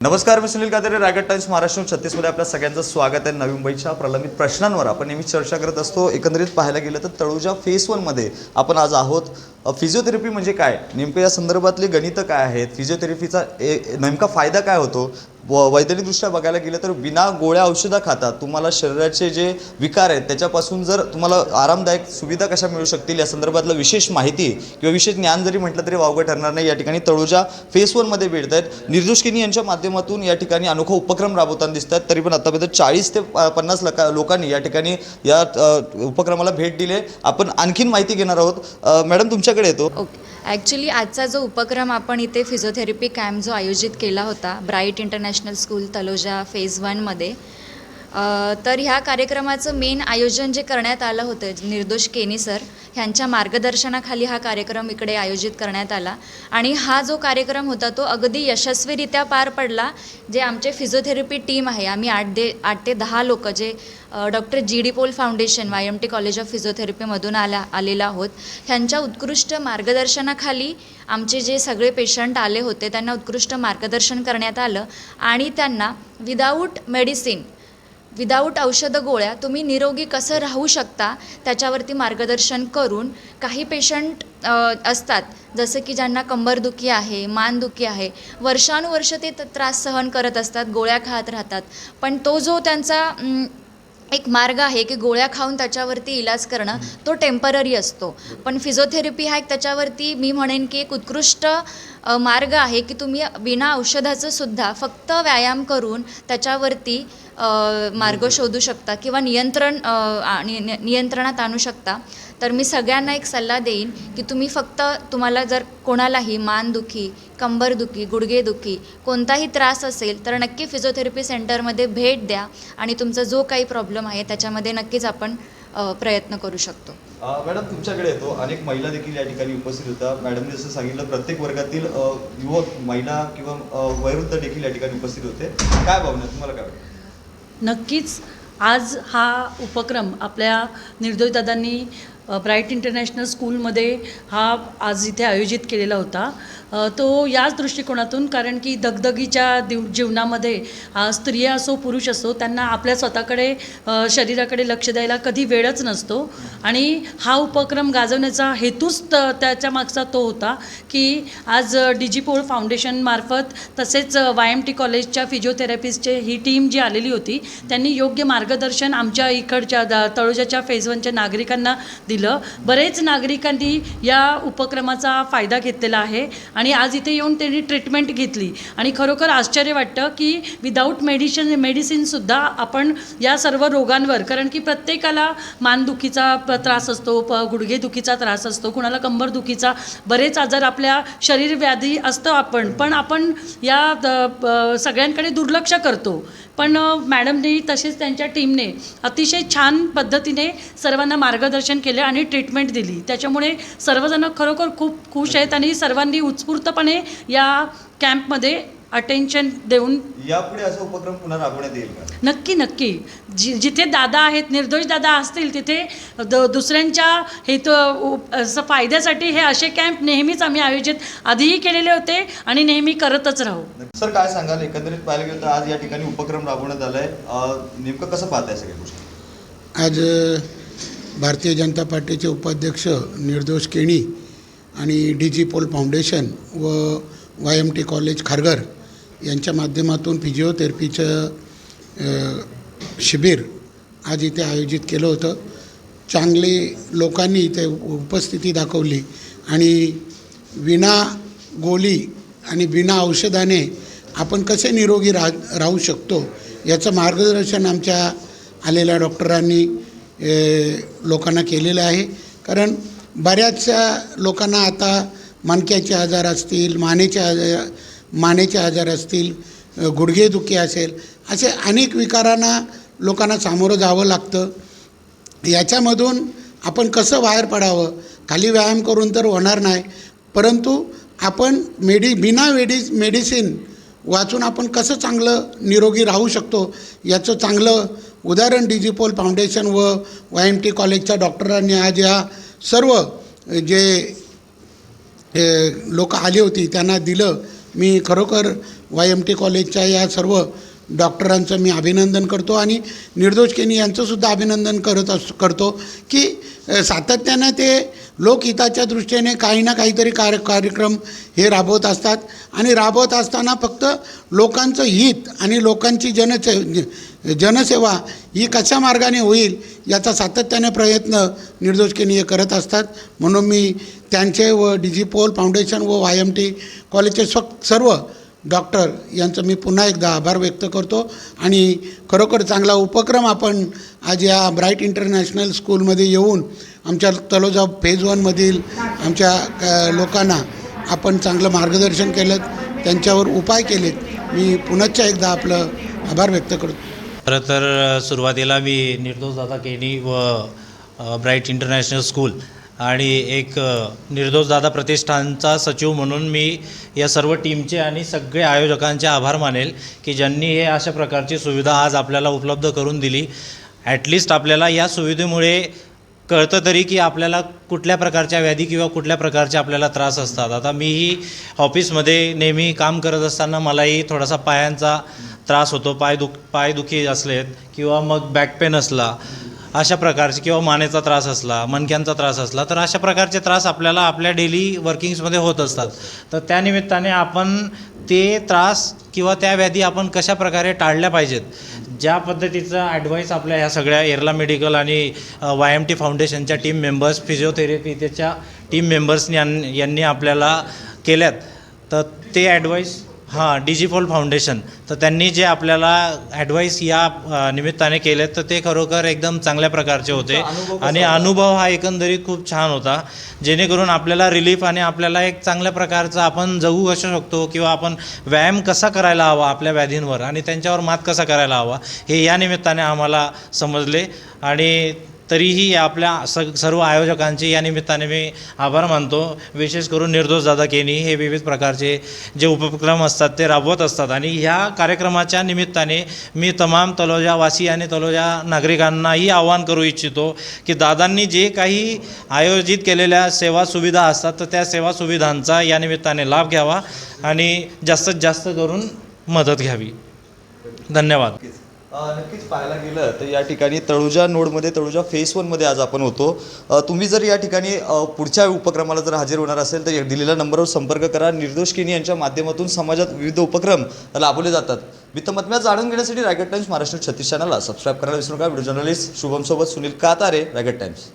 नमस्कार मी सुनील कादरे रायगड टाइम्स महाराष्ट्र छत्तीसमध्ये आपल्या सगळ्यांचं स्वागत आहे नवी मुंबईच्या प्रलंबित प्रश्नांवर. आपण नेहमी चर्चा करत असतो एकंदरीत पाहायला गेलं तर तळुजा फेस वनमध्ये आपण आज आहोत. फिजिओथेरपी म्हणजे काय? नेमकं या संदर्भातले गणितं काय आहेत? फिजिओथेरपीचा ए नेमका फायदा काय होतो? व वैज्ञानिकदृष्ट्या बघायला गेलं तर बिना गोळ्या औषधं खाता तुम्हाला शरीराचे जे विकार आहेत त्याच्यापासून जर तुम्हाला आरामदायक सुविधा कशा मिळू शकतील या संदर्भातलं विशेष माहिती किंवा विशेष ज्ञान जरी म्हटलं तरी वावगं ठरणार नाही. या ठिकाणी तळुजा फेस वनमध्ये भेटत आहेत निर्दोषकिनी यांच्या माध्यमातून या ठिकाणी अनोखा उपक्रम राबवताना दिसतात. तरी पण आतापर्यंत चाळीस ते पन्नास लका लोकांनी या ठिकाणी या उपक्रमाला भेट दिली आपण आणखीन माहिती घेणार आहोत. मॅडम तुमच्याकडे येतो. ओके. ॲक्च्युली आजचा जो उपक्रम आपण इथे फिजिओथेरपी कॅम्प जो आयोजित केला होता bright international school Taloja phase वनमध्ये तर ह्या कार्यक्रमाचं मेन आयोजन जे करण्यात आलं होतं निर्दोष केनी सर ह्यांच्या मार्गदर्शनाखाली हा कार्यक्रम इकडे आयोजित करण्यात आला. आणि हा जो कार्यक्रम होता तो अगदी यशस्वीरित्या पार पडला. जे आमचे फिजिओथेरपी टीम आहे आम्ही आठ दे आठ ते दहा लोक जे doctor G D Pol foundation Y M T college of फिजिओथेरपीमधून आला आलेला आहोत. ह्यांच्या उत्कृष्ट मार्गदर्शनाखाली आमचे जे सगळे पेशंट आले होते त्यांना उत्कृष्ट मार्गदर्शन करण्यात आलं. आणि त्यांना विदाऊट मेडिसिन विदाऊट औषधं गोळ्या तुम्ही निरोगी कसं राहू शकता त्याच्यावरती मार्गदर्शन करून काही पेशंट असतात जसं की ज्यांना कंबरदुखी आहे मानदुखी आहे वर्षानुवर्ष ते त्रास सहन करत असतात गोळ्या खात राहतात. पण तो जो त्यांचा एक मार्ग आहे की गोळ्या खाऊन त्याच्यावरती इलाज करणं तो टेंपररी असतो. पण फिजिओथेरपी हा एक त्याच्यावरती मी म्हणेन की एक उत्कृष्ट मार्ग आहे की तुम्ही बिना औषधाचं सुद्धा फक्त व्यायाम करून त्याच्यावरती मार्ग शोधू शकता किंवा नियंत्रण आणि नियंत्रणात आणू शकता. तर मी सगळ्यांना एक सल्ला देईन की तुम्ही फक्त तुम्हाला जर कोणालाही मानदुखी कंबरदुखी गुडघेदुखी कोणताही त्रास असेल तर नक्की फिजिओथेरपी सेंटरमध्ये भेट द्या आणि तुमचा जो काही प्रॉब्लेम आहे त्याच्यामध्ये नक्कीच आपण प्रयत्न करू शकतो. मॅडम तुमच्याकडे येतो. अनेक महिला देखील या ठिकाणी उपस्थित होत्या. मॅडमने जसं सांगितलं प्रत्येक वर्गातील युवक महिला किंवा वयोवृद्ध देखील या ठिकाणी उपस्थित होते. काय भावना? तुम्हाला काय वाटतं? नक्कीच आज हा उपक्रम आपल्या निर्दोष दादांनी ब्राईट इंटरनॅशनल स्कूलमध्ये हा आज इथे आयोजित केलेला होता. तो याच दृष्टिकोनातून कारण की दगदगीच्या दिव जीवनामध्ये स्त्रिया असो पुरुष असो त्यांना आपल्या स्वतःकडे शरीराकडे लक्ष द्यायला कधी वेळच नसतो. आणि हा उपक्रम गाजवण्याचा हेतूच त त्याच्या मागचा तो होता की आज डिजिपोल फाउंडेशनमार्फत तसेच वाय एम टी कॉलेजच्या फिजिओथेरपिस्टचे ही टीम जी आलेली होती त्यांनी योग्य मार्गदर्शन आमच्या इकडच्या तळोजाच्या फेज वनच्या नागरिकांना दिलं. बरेच नागरिकांनी या उपक्रमाचा फायदा घेतलेला आहे आणि आज इथे येऊन त्यांनी ट्रीटमेंट घेतली. आणि खरोखर आश्चर्य वाटतं की विदाऊट मेडिशन मेडिसिनसुद्धा आपण या सर्व रोगांवर कारण की प्रत्येकाला मानदुखीचा त्रास असतो प गुडघेदुखीचा त्रास असतो कुणाला कंबरदुखीचा बरेच आजार आपल्या शरीर व्याधी असतं आपण पण आपण या सगळ्यांकडे दुर्लक्ष करतो. पण मॅडमने तसेच त्यांच्या टीमने अतिशय छान पद्धतीने सर्वांना मार्गदर्शन केले आणि ट्रीटमेंट दिली. त्याच्यामुळे सर्वजण खरोखर खूप खुश आहेत आणि सर्वांनी उत्स्फूर्तपणे या कॅम्पमध्ये अटेन्शन देऊन यापुढे असा उपक्रम पुन्हा राबवण्यात येईल का? नक्की नक्की. जि जिथे दादा आहेत निर्दोष दादा असतील तिथे द दुसऱ्यांच्या हेतू उप- असं फायद्यासाठी हे असे कॅम्प नेहमीच आम्ही आयोजित आधीही केलेले होते आणि नेहमी करतच राहू. सर काय सांगाल? एकंदरीत पाहायला गेलं तर आज या ठिकाणी उपक्रम राबवण्यात आलाय. अ, नेमकं कसं पाहताय सगळ्या गोष्टी? आज भारतीय जनता पार्टीचे उपाध्यक्ष निर्दोष केणी आणि डी जी पोल फाउंडेशन व Y M T college Kharghar यांच्या माध्यमातून फिजिओथेरपीचं शिबिर आज इथे आयोजित केलं होतं. चांगले लोकांनी इथे उपस्थिती दाखवली आणि विना गोली आणि बिना औषधाने आपण कसे निरोगी राह राहू शकतो याचं मार्गदर्शन आमच्या आलेल्या डॉक्टरांनी लोकांना केलेलं आहे. कारण बऱ्याचशा लोकांना आता मणक्याचे आजार असतील मानेचे आजार मानेचे आजार असतील गुडघेदुखी असेल असे अनेक विकारांना लोकांना सामोरं जावं लागतं. याच्यामधून आपण कसं बाहेर पडावं? खाली व्यायाम करून तर होणार नाही. परंतु आपण मेडि बिना मेडि मेडिसिन वाचून आपण कसं चांगलं निरोगी राहू शकतो? याचं चांगलं उदाहरण डिजिपोल फाउंडेशन व वाय एम टी कॉलेजच्या डॉक्टरांनी आज या सर्व जे लोक आली होती त्यांना दिलं. मी खरोखर वाय एम टी कॉलेजच्या या सर्व डॉक्टरांचं मी अभिनंदन करतो आणि निर्दोष केनी यांचंसुद्धा अभिनंदन करत अस करतो की सातत्यानं ते लोकहिताच्या दृष्टीने काही ना काहीतरी कार्य कार्यक्रम हे राबवत असतात आणि राबवत असताना फक्त लोकांचं हित आणि लोकांची जनसे जनसेवा ही कशा मार्गाने होईल याचा सातत्याने प्रयत्न निर्दोषकेनीय करत असतात. म्हणून मी त्यांचे व डिजिपोल फाउंडेशन व वाय एम टी कॉलेजचे स्व सर्व डॉक्टर यांचं मी पुन्हा एकदा आभार व्यक्त करतो. आणि खरोखर चांगला उपक्रम आपण आज या ब्राईट इंटरनॅशनल स्कूलमध्ये येऊन आमच्या तलोजा फेज वनमधील आमच्या लोकांना आपण चांगलं मार्गदर्शन केलं. त्यांच्यावर उपाय केलेत. मी पुनश्च एकदा आपलं आभार व्यक्त करतो. खरं तर सुरुवातीला मी निर्दोष दादा केनी व ब्राईट इंटरनॅशनल स्कूल आणि एक निर्दोष दादा प्रतिष्ठानचा सचिव म्हणून मी या सर्व टीमचे आणि सगळे आयोजकांचे आभार मानेल की ज्यांनी हे अशा प्रकारची सुविधा आज आपल्याला उपलब्ध करून दिली. ॲटलिस्ट आपल्याला या सुविधेमुळे कळतं तरी की आपल्याला कुठल्या प्रकारच्या व्याधी किंवा कुठल्या प्रकारचे आपल्याला त्रास असतात. आता मीही ऑफिसमध्ये नेहमी काम करत असताना मलाही थोडासा पायांचा त्रास होतो पाय दुख पायदुखी असलेत किंवा मग बॅक पेन असला अशा प्रकारचे किंवा मानेचा त्रास असला मणक्यांचा त्रास असला तर अशा प्रकारचे त्रास आपल्याला आपल्या डेली वर्किंग्समध्ये होत असतात. तर त्यानिमित्ताने आपण ते त्रास किंवा त्या व्याधी आपण कशा प्रकारे टाळल्या पाहिजेत ज्या पद्धतीचा ॲडवाईस आपल्या ह्या सगळ्या एरला मेडिकल आणि वाय एम टी फाउंडेशनच्या टीम मेंबर्स फिजिओथेरपी त्याच्या टीम मेंबर्सनी यांनी आपल्याला केल्यात. तर ते ॲडवाईस हां डिजिफॉल फाउंडेशन तर त्यांनी जे आपल्याला ॲडवाईस या निमित्ताने केलेत तर ते खरोखर एकदम चांगल्या प्रकारचे होते. आणि? अनुभव हा एकंदरीत खूप छान होता. जेणेकरून आपल्याला रिलीफ आणि आपल्याला एक चांगल्या प्रकारचा आपण जगू कसं शकतो किंवा आपण व्यायाम कसा करायला हवा आपल्या व्याधींवर आणि त्यांच्यावर मात कसा करायला हवा हे या निमित्ताने आम्हाला समजले. आणि तरीही आपल्या स सर्व आयोजकांचे या निमित्ताने मी आभार मानतो. विशेष करून निर्दोष दादा केनी हे विविध प्रकारचे जे उपक्रम असतात ते राबवत असतात. आणि ह्या कार्यक्रमाच्या निमित्ताने मी तमाम तलोजावासी आणि तलोजा नागरिकांनाही आवाहन करू इच्छितो की दादांनी जे काही आयोजित केलेल्या सेवा सुविधा असतात तर त्या सेवा सुविधांचा या निमित्ताने लाभ घ्यावा आणि जास्तीत जास्त करून मदत घ्यावी. धन्यवाद. नक्कीच पाहायला गेलं तर या ठिकाणी तळुजा नोडमध्ये तळुजा फेस वनमध्ये आज आपण होतो. तुम्ही जर या ठिकाणी पुढच्या उपक्रमाला जर हजर होणार असेल तर दिलेल्या नंबरवर संपर्क करा. निर्दोष किनी यांच्या माध्यमातून समाजात विविध उपक्रम राबवले जातात. वित्तमत्म्या जाणून घेण्यासाठी रायगड टाइम्स महाराष्ट्र छत्तीस चॅनलला सबस्क्राईब करायला विसरू नका. व्हिडिओ जर्नलिस्ट शुभमसोबत सुनील कातारे रायगड टाइम्स.